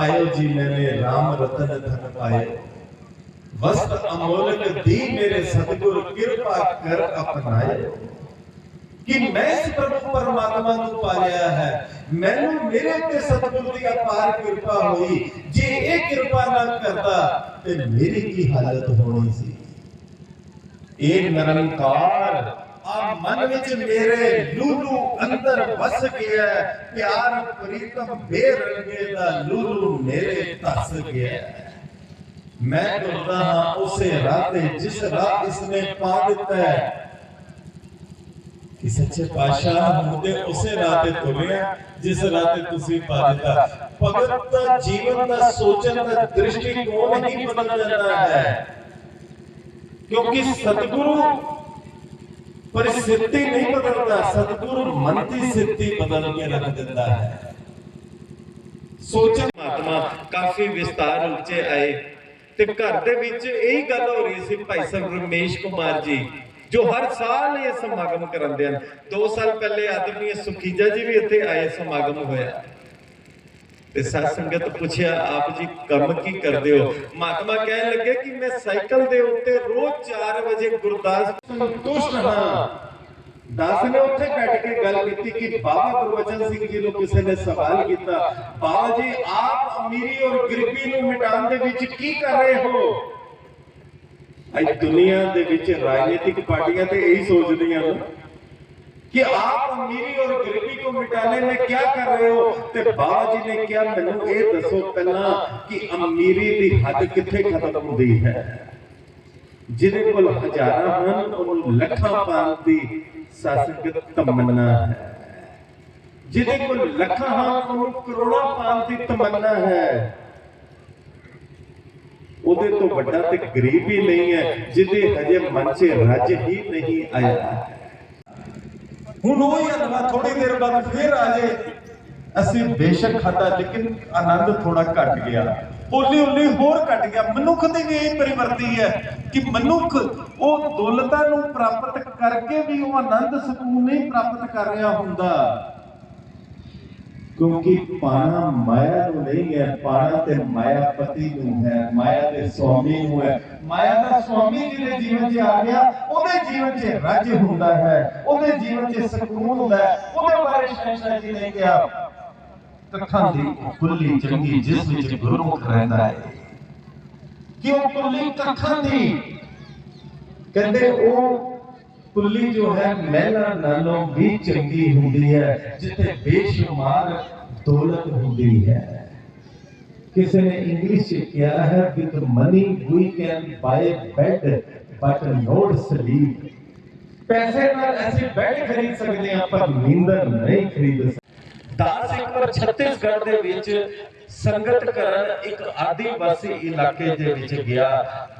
ਪਾਇਓ ਜੀ ਮੈਨੇ RAM ਰਤਨ ਧਨ ਪਾਇਓ। ਵਸਤ ਅਮੋਲਕ ਦੀ ਮੇਰੇ ਸਤਿਗੁਰ ਕਿਰਪਾ ਕਰ ਅਪਨਾਇਓ। ਕਿ ਮੈਂ ਇਸ ਪ੍ਰਭੂ ਪਰਮਾਤਮਾ ਨੂੰ ਪਾਲਿਆ ਹੈ। ਮੈਨੂੰ ਮੇਰੇ ਤੇ ਸਤਿਗੁਰ ਦੀ ਅਪਾਰ ਕਿਰਪਾ ਹੋਈ। ਜੇ ਇਹ ਕਿਰਪਾ ਨਾ ਕਰਦਾ, ਤੇ ਮੇਰੀ ਕੀ ਹਾਲਤ ਹੋਣੀ ਸੀ? ਇਹ ਨਿਰੰਕਾਰ ਆ ਮਨ ਵਿੱਚ ਮੇਰੇ ਲੂਲੂ ਅੰਦਰ ਵਸ ਗਿਆ ਪਿਆਰ, ਪ੍ਰੀਤਮ, ਬੇਰੰਗੇ ਦਾ ਲੂਲੂ ਮੇਰੇ ਧਸ ਗਿਆ ਮੈਂ ਤੁਰਦਾ ਹਾਂ ਉਸੇ ਰਾਹ ਤੇ ਜਿਸ ਰਾਹ ਇਸਨੇ ਪਾ ਦਿੱਤਾ ਹੈ। ਕਿ ਸੱਚੇ ਪਾਤਸ਼ਾਹ ਹੁੰਦੇ ਉਸੇ ਰਾਹ ਤੇ ਤੁਰਿਆ, ਜਿਸ ਰਾਹ ਤੇ ਤੁਸੀਂ ਪਾ ਦਿੱਤਾ। ਭਗਤ ਦਾ ਜੀਵਨ ਦਾ ਸੋਚਣ ਦਾ ਦ੍ਰਿਸ਼ਟੀਕੋਣ ਹੀ ਬਦਲ ਜਾਂਦਾ ਹੈ। ਕਿਉਂਕਿ ਸਤਿਗੁਰੂ ਪਰਿਸਥਿਤੀ ਨਹੀਂ ਬਦਲਦਾ, ਸਤਿਗੁਰੂ ਮਨ ਦੀ ਬਦਲ ਕੇ ਰੱਖ ਦਿੰਦਾ ਹੈ। ਸੋਚਣ ਮਹਾਤਮਾ ਕਾਫੀ ਵਿਸਤਾਰ ਉੱਚੇ ਆਏ ਤੇ ਘਰ ਦੇ ਵਿੱਚ ਇਹੀ ਗੱਲ ਹੋ ਰਹੀ ਸੀ ਭਾਈ ਸਾਹਿਬ ਰਮੇਸ਼ ਕੁਮਾਰ ਜੀ, ਜੋ ਹਰ ਸਾਲ ਇਹ ਸਮਾਗਮ ਕਰਾਉਂਦੇ ਹਨ। 2 ਸਾਲ ਪਹਿਲੇ ਆਦਮੀ ਸੁਖੀਜਾ ਜੀ ਵੀ ਇੱਥੇ ਆਏ ਸਮਾਗਮ ਹੋਇਆ। ਤੇ ਸਾਧ ਸੰਗਤ ਪੁੱਛਿਆ, ਆਪ ਜੀ ਕੰਮ ਕੀ ਕਰਦੇ ਹੋ? ਮਹਾਤਮਾ ਕਹਿਣ ਲੱਗੇ ਕਿ ਮੈਂ ਸਾਈਕਲ ਦੇ ਉੱਤੇ ਰੋਜ਼ 4 ਵਜੇ ਗੁਰਦਾਸ ਸੰਤੁਸ਼ਟ ਹਾਂ। ਦਾਸ ਨੇ ਉੱਥੇ ਬੈਠ ਕੇ ਗੱਲ ਕੀਤੀ ਕਿ ਬਾਬਾ ਗੁਰਬਚਨ ਸਿੰਘ ਜੀ ਨੂੰ ਕਿਸੇ ਨੇ ਸਵਾਲ ਕੀਤਾ, ਬਾਬਾ ਜੀ, ਆਪ ਅਮੀਰੀ ਔਰ ਗਰੀਬੀ ਨੂੰ ਮਿਟਾਉਣ ਦੇ ਵਿੱਚ ਕੀ ਕਰ ਰਹੇ ਹੋ? ਅੱਜ ਦੁਨੀਆ ਦੇ ਵਿੱਚ ਰਾਜਨੀਤਿਕ ਪਾਰਟੀਆਂ ਤੇ ਇਹੀ ਸੋਚਦੀਆਂ ਨੇ। कि आप अमीरी और गरीबी को मिटाने में क्या कर रहे हो ਤੇ ਬਾਬਾ ਜੀ ਨੇ ਕਿਹਾ ਮੈਨੂੰ ਇਹ ਦੱਸੋ ਪਹਿਲਾਂ ਕਿ ਅਮੀਰੀ ਦੀ ਹੱਦ ਕਿੱਥੇ ਖਤਮ ਹੁੰਦੀ ਹੈ ਜਿਹਦੇ ਕੋਲ ਹਜ਼ਾਰਾਂ ਹਨ ਉਹਨੂੰ ਲੱਖਾਂ ਪਾਉਣ ਦੀ ਸਾਸੰਗਤ ਤਮੰਨਾ ਹੈ ਜਿਹਦੇ ਕੋਲ ਲੱਖਾਂ ਹਨ ਉਹਨੂੰ ਕਰੋੜਾਂ ਪਾਉਣ ਦੀ ਤਮੰਨਾ ਹੈ ਉਹਦੇ ਤੋਂ ਵੱਡਾ ਤੇ ਗਰੀਬ ਹੀ ਨਹੀਂ ਹੈ ਜਿਹਦੇ ਹਜੇ ਮਨ 'ਚ ਰੱਜ ਹੀ ਨਹੀਂ ਆਇਆ ਹੁਣ ਉਹ ਹੀ ਅਨਵਾ ਥੋੜੀ ਦੇਰ ਬਾਅਦ ਫਿਰ ਆ ਜੇ। ਅਸੀਂ ਬੇਸ਼ੱਕ ਖਾਦਾ ਲੇਕਿਨ ਆਨੰਦ ਥੋੜਾ ਘਟ ਗਿਆ। ਹੌਲੀ ਹੌਲੀ ਹੋਰ ਘਟ ਗਿਆ। ਮਨੁੱਖ ਦੀ ਵੀ ਇਹ ਪਰਿਵਰਤੀ ਹੈ ਕਿ ਮਨੁੱਖ ਉਹ ਦੌਲਤਾਂ ਨੂੰ ਪ੍ਰਾਪਤ ਕਰਕੇ ਵੀ ਉਹ ਆਨੰਦ ਸਕੂਨ ਨਹੀਂ ਪ੍ਰਾਪਤ ਕਰ ਰਿਹਾ ਹੁੰਦਾ। ਕਿਉਂਕਿ ਪਾਣਾ ਮਾਇਆ ਨੂੰ ਨਹੀਂ ਹੈ, ਪਾਣਾ ਤੇ ਮਾਇਆਪਤੀ ਨੂੰ ਹੈ, ਮਾਇਆ ਦੇ ਸਵਾਮੀ ਨੂੰ ਹੈ। ਮਾਇਆ ਦਾ ਸਵਾਮੀ ਜਿਹਦੇ ਜੀਵਨ 'ਚ ਆ ਗਿਆ, ਉਹਦੇ ਜੀਵਨ 'ਚ ਰਾਜ ਹੁੰਦਾ ਹੈ, ਉਹਦੇ ਜੀਵਨ 'ਚ ਸਕੂਨ ਹੁੰਦਾ ਹੈ, ਉਹਦੇ ਬਾਰੇ ਸ਼ਹਿਨशाह ਜੀ ਨੇ ਕਿਹਾ ਕੱਖਾਂ ਦੀ ਕੁੱਲੀ ਚੰਗੀ ਜਿਸ ਵਿੱਚ ਗੁਰਮੁਖ ਰਹਿੰਦਾ ਹੈ। ਕਿਉਂ ਕੁੱਲੀ? ਕੱਖਾਂ ਦੀ। ਕਹਿੰਦੇ ਉਹ ਕੁੱਲੀ ਜੋ ਹੈ, ਮਹਿਲਾ ਨਾਲੋਂ ਵੀ ਚੰਗੀ ਹੁੰਦੀ ਹੈ, ਜਿੱਥੇ ਬੇਸ਼ੁਮਾਰ ਦੌਲਤ ਹੁੰਦੀ ਹੈ। ਕਿਸੇ ਨੇ ਇੰਗਲਿਸ਼ ਚ ਕਿਹਾ ਹੈ with money we can buy bed but not sleep ਪੈਸੇ ਨਾਲ ਅਸੀਂ ਬੈੱਡ ਖਰੀਦ ਸਕਦੇ ਹਾਂ, ਪਰ ਨੀਂਦਰ ਨਹੀਂ ਖਰੀਦ ਸਕਦੇ। ਦਾਸ ਇੱਕ ਛੱਤੀਸਗੜ੍ਹ ਦੇ ਵਿੱਚ ਸੰਗਤ ਕਰਨ ਇੱਕ ਆਦੀਵਾਸੀ ਇਲਾਕੇ ਦੇ ਵਿੱਚ ਗਿਆ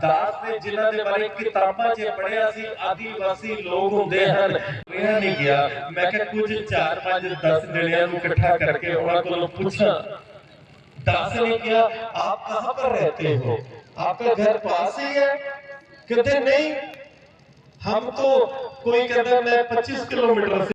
ਦਾਸ ਨੇ ਜਿਨ੍ਹਾਂ ਦੇ ਬਾਰੇ ਕਿਤਾਬਾਂ 'ਚ ਪੜ੍ਹਿਆ ਸੀ ਆਦੀਵਾਸੀ ਲੋਕ ਹੁੰਦੇ ਹਨ ਰਿਹਾ ਨਹੀਂ ਗਿਆ ਮੈਂ ਕਿਹਾ ਕੁਝ 4 5 10 ਜਣਿਆਂ ਨੂੰ ਇਕੱਠਾ ਕਰਕੇ ਉਹਨਾਂ ਕੋਲੋਂ ਪੁੱਛਾਂ दास ने किया आप कहां पर रहते हो आपका घर पास ही है कहते नहीं हम तो कोई कहता मैं 25 किलोमीटर से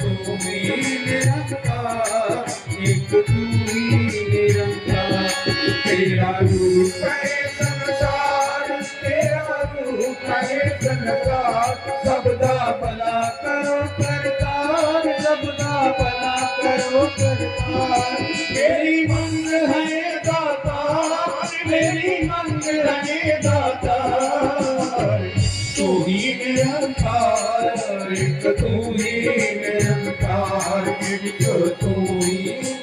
ਤੂੰ ਹੀ ਨਿਰੰਕਾਰ ਇੱਕ ਤੂੰ ਹੀ ਨਿਰੰਕਾਰ ਤੇਰਾ ਰੂਪ ਹੈ ਸੰਸਾਰ, ਤੇਰਾ ਰੂਪ ਹੈ ਸੰਸਾਰ, ਸਭ ਦਾ ਭਲਾ ਕਰੋ ਕਰਤਾਰ ਸਭ ਦਾ ਭਲਾ ਕਰੋ ਕਰਤਾਰ ਨਿਰੰਕਾਰ ਇੱਕ ਤੂੰ ਹੀ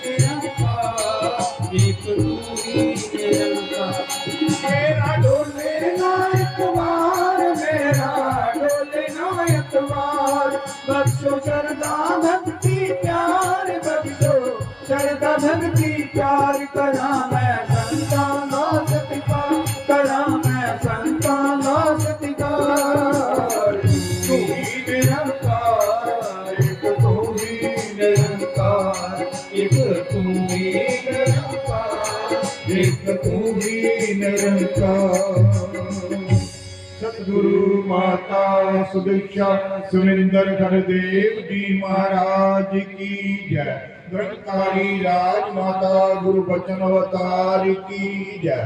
ਨਿਰੰਕਾਰ ਇੱਕ ਤੂੰ ਹੀ ਨਿਰੰਕਾਰ ਮੇਰਾ ਡੋਲੇ ਨਾ ਇੱਕ ਮੇਰਾ ਡੋਲੇ ਨਾ ਇੱਕ ਵਾਰ ਬਖਸ਼ੋ ਸਰਦਾ ਭਗਤੀ ਪਿਆਰ, ਬਖਸ਼ੋ ਸਰਦਾ ਭਗਤੀ ਪਿਆਰ ਕਰਾਂ ਮੈਂ। ਇੱਕ ਤੂੰ ਹੀ ਨਿਰੰਕਾਰ। ਸਤਿਗੁਰੂ ਮਾਤਾ ਸੁਦਿਕਸ਼ਾ ਸੁਰਿੰਦਰ ਹਰਦੇਵ ਜੀ ਮਹਾਰਾਜ ਕੀ ਜੈ। ਨਿਰੰਕਾਰੀ ਰਾਜ ਮਾਤਾ ਗੁਰੂ ਬਚਨ ਅਵਤਾਰ ਕੀ ਜੈ।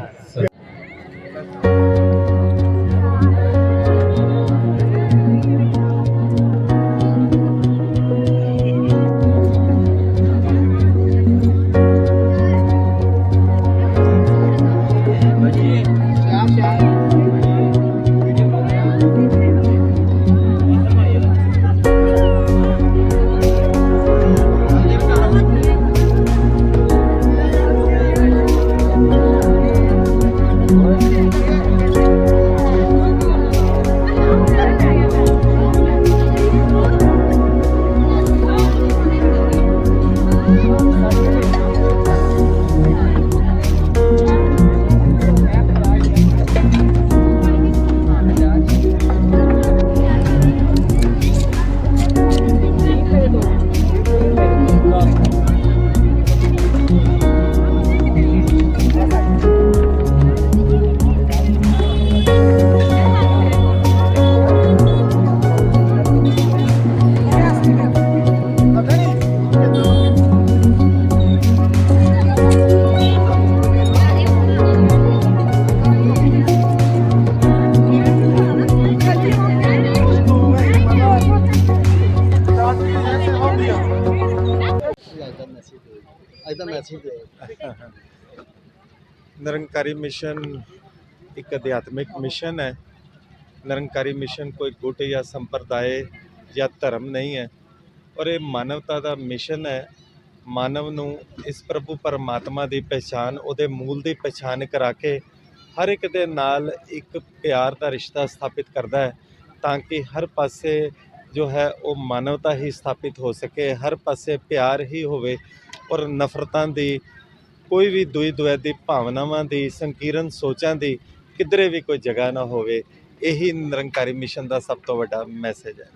ਦਾ ਮੈਸੇਜ ਦਿਓ ਨਿਰੰਕਾਰੀ ਮਿਸ਼ਨ ਇੱਕ ਅਧਿਆਤਮਿਕ ਮਿਸ਼ਨ ਹੈ। ਨਿਰੰਕਾਰੀ ਮਿਸ਼ਨ ਕੋਈ ਗੁੱਟ ਜਾਂ ਸੰਪਰਦਾਇ ਜਾਂ ਧਰਮ ਨਹੀਂ ਹੈ। ਔਰ ਇਹ ਮਾਨਵਤਾ ਦਾ ਮਿਸ਼ਨ ਹੈ। ਮਾਨਵ ਨੂੰ ਇਸ ਪ੍ਰਭੂ ਪਰਮਾਤਮਾ ਦੀ ਪਛਾਣ ਉਹਦੇ ਮੂਲ ਦੀ ਪਛਾਣ ਕਰਾ ਕੇ ਹਰ ਇੱਕ ਦੇ ਨਾਲ ਇੱਕ ਪਿਆਰ ਦਾ ਰਿਸ਼ਤਾ ਸਥਾਪਿਤ ਕਰਦਾ ਹੈ ਤਾਂ ਕਿ ਹਰ ਪਾਸੇ ਜੋ ਹੈ ਉਹ ਮਾਨਵਤਾ ਹੀ ਸਥਾਪਿਤ ਹੋ ਸਕੇ ਹਰ ਪਾਸੇ ਪਿਆਰ ਹੀ ਹੋਵੇ। ਔਰ ਨਫ਼ਰਤਾਂ ਦੀ, ਕੋਈ ਵੀ ਦੁਈ ਦੁਵੈਦੀ ਭਾਵਨਾਵਾਂ ਦੀ, ਸੰਕੀਰਨ ਸੋਚਾਂ ਦੀ ਕਿਧਰੇ ਵੀ ਕੋਈ ਜਗ੍ਹਾ ਨਾ ਹੋਵੇ, ਇਹੀ ਨਿਰੰਕਾਰੀ ਮਿਸ਼ਨ ਦਾ ਸਭ ਤੋਂ ਵੱਡਾ ਮੈਸੇਜ ਹੈ।